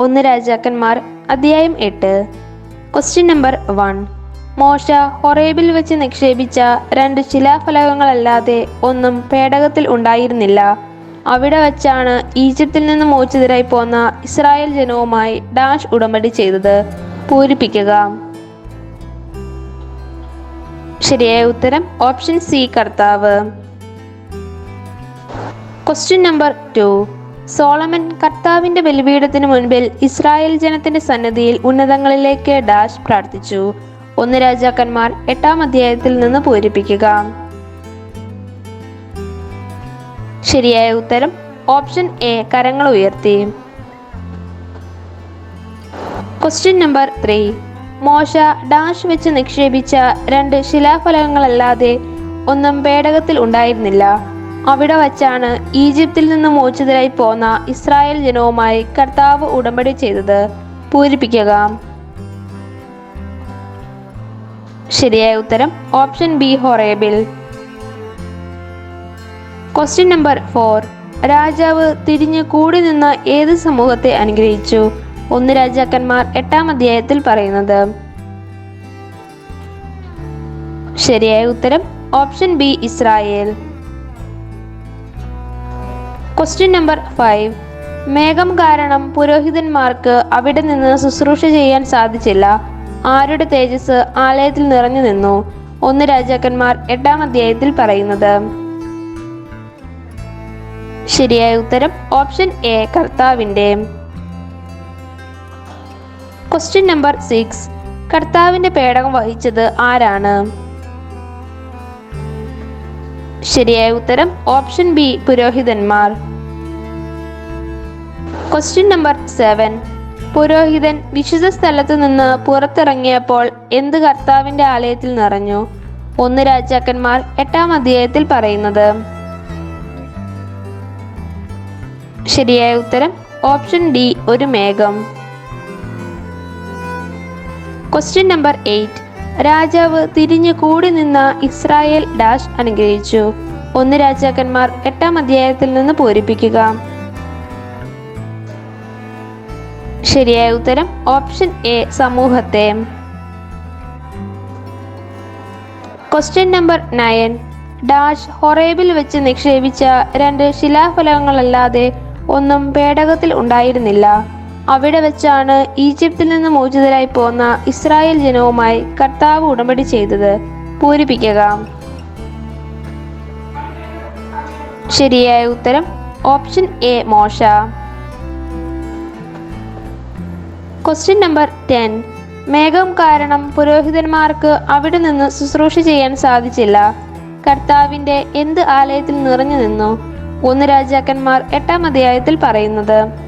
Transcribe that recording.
ഒന്ന് രാജാക്കന്മാർ അധ്യായം എട്ട്. ക്വസ്റ്റ്യൻ നമ്പർ വൺ മോശ ഹൊറേബിൽ വെച്ച് നിക്ഷേപിച്ച രണ്ട് ശിലാഫലകങ്ങളല്ലാതെ ഒന്നും പേടകത്തിൽ ഉണ്ടായിരുന്നില്ല. അവിടെ വച്ചാണ് ഈജിപ്തിൽ നിന്ന് മോചിതരായി പോന്ന ഇസ്രായേൽ ജനവുമായി ഡാഷ് ഉടമ്പടി ചെയ്തത്. പൂരിപ്പിക്കുക. ശരിയായ ഉത്തരം ഓപ്ഷൻ സി കർത്താവ്. ക്വസ്റ്റ്യൻ നമ്പർ ടു സോളമൻ കർത്താവിന്റെ ബലിപീഠത്തിന് മുൻപിൽ ഇസ്രായേൽ ജനത്തിന്റെ സന്നദ്ധിയിൽ ഉന്നതങ്ങളിലേക്ക് ഡാഷ് പ്രാർത്ഥിച്ചു. ഒന്ന് രാജാക്കന്മാർ എട്ടാം അധ്യായത്തിൽ നിന്ന് പൂരിപ്പിക്കുക. ശരിയായ ഉത്തരം ഓപ്ഷൻ എ കരങ്ങൾ ഉയർത്തി. ക്വസ്റ്റ്യൻ നമ്പർ ത്രീ മോശ ഡാഷ് വെച്ച് നിക്ഷേപിച്ച രണ്ട് ശിലാഫലകങ്ങളല്ലാതെ ഒന്നും പേടകത്തിൽ ഉണ്ടായിരുന്നില്ല. അവിടെ വച്ചാണ് ഈജിപ്തിൽ നിന്ന് മോചിതരായി പോന്ന ഇസ്രായേൽ ജനവുമായി കർത്താവ് ഉടമ്പടി ചെയ്തത്. പൂരിപ്പിക്കുക. ശരിയായ ഉത്തരം ഓപ്ഷൻ ബി ഹൊറേബിൽ. ക്വസ്റ്റ്യൻ നമ്പർ ഫോർ രാജാവ് തിരിഞ്ഞു കൂടി നിന്ന ഏത് സമൂഹത്തെ അനുഗ്രഹിച്ചു? ഒന്ന് രാജാക്കന്മാർ എട്ടാം അധ്യായത്തിൽ പറയുന്നത്. ശരിയായ ഉത്തരം option B Israel. Question number five മേഘം കാരണം പുരോഹിതന്മാർക്ക് അവിടെ നിന്ന് ശുശ്രൂഷ ചെയ്യാൻ സാധിച്ചില്ല. ആരുടെ തേജസ് ആലയത്തിൽ നിറഞ്ഞു നിന്നു? ഒന്ന് രാജാക്കന്മാർ എട്ടാം അധ്യായത്തിൽ പറയുന്നത്. ശരിയായ ഉത്തരം ഓപ്ഷൻ എ കർത്താവിന്റെ. ക്വസ്റ്റ്യൻ നമ്പർ സിക്സ് കർത്താവിന്റെ പേടകം വഹിച്ചത് ആരാണ്? ശരിയായ ഉത്തരം ഓപ്ഷൻ ബി പുരോഹിതന്മാർ. ക്വസ്റ്റ്യൻ നമ്പർ സെവൻ പുരോഹിതൻ വിശുദ്ധ സ്ഥലത്ത് നിന്ന് പുറത്തിറങ്ങിയപ്പോൾ എന്ത് കർത്താവിന്റെ ആലയത്തിൽ നിറഞ്ഞു? ഒന്ന് രാജാക്കന്മാർ എട്ടാം അധ്യായത്തിൽ പറയുന്നത്. ശരിയായ ഉത്തരം ഓപ്ഷൻ ഡി ഒരു മേഘം. ക്വസ്റ്റ്യൻ നമ്പർ എയ്റ്റ് രാജാവ് തിരിഞ്ഞു കൂടി നിന്ന ഇസ്രായേൽ ഡാഷ് അനുഗ്രഹിച്ചു. ഒന്ന് രാജാക്കന്മാർ എട്ടാം അധ്യായത്തിൽ നിന്ന് പൂരിപ്പിക്കുക. ശരിയായ ഉത്തരം ഓപ്ഷൻ എ സമൂഹത്തെ. ക്വസ്റ്റ്യൻ നമ്പർ നയൻ ഡാഷ് ഹൊറേബിൽ വെച്ച് നിക്ഷേപിച്ച രണ്ട് ശിലാഫലകങ്ങളല്ലാതെ ഒന്നും പേടകത്തിൽ ഉണ്ടായിരുന്നില്ല. അവിടെ വെച്ചാണ് ഈജിപ്തിൽ നിന്ന് മോചിതരായി പോന്ന ഇസ്രായേൽ ജനവുമായി കർത്താവ് ഉടമ്പടി ചെയ്തത്. പൂരിപ്പിക്കുക. ശരിയായ ഉത്തരം ഓപ്ഷൻ എ മോശ. Question number ten. മേഘം കാരണം പുരോഹിതന്മാർക്ക് അവിടെ നിന്ന് ശുശ്രൂഷ ചെയ്യാൻ സാധിച്ചില്ല. കർത്താവിന്റെ എന്ത് ആലയത്തിൽ നിറഞ്ഞു നിന്നു? ഒന്ന് രാജാക്കന്മാർ എട്ടാം അധ്യായത്തിൽ പറയുന്നത്.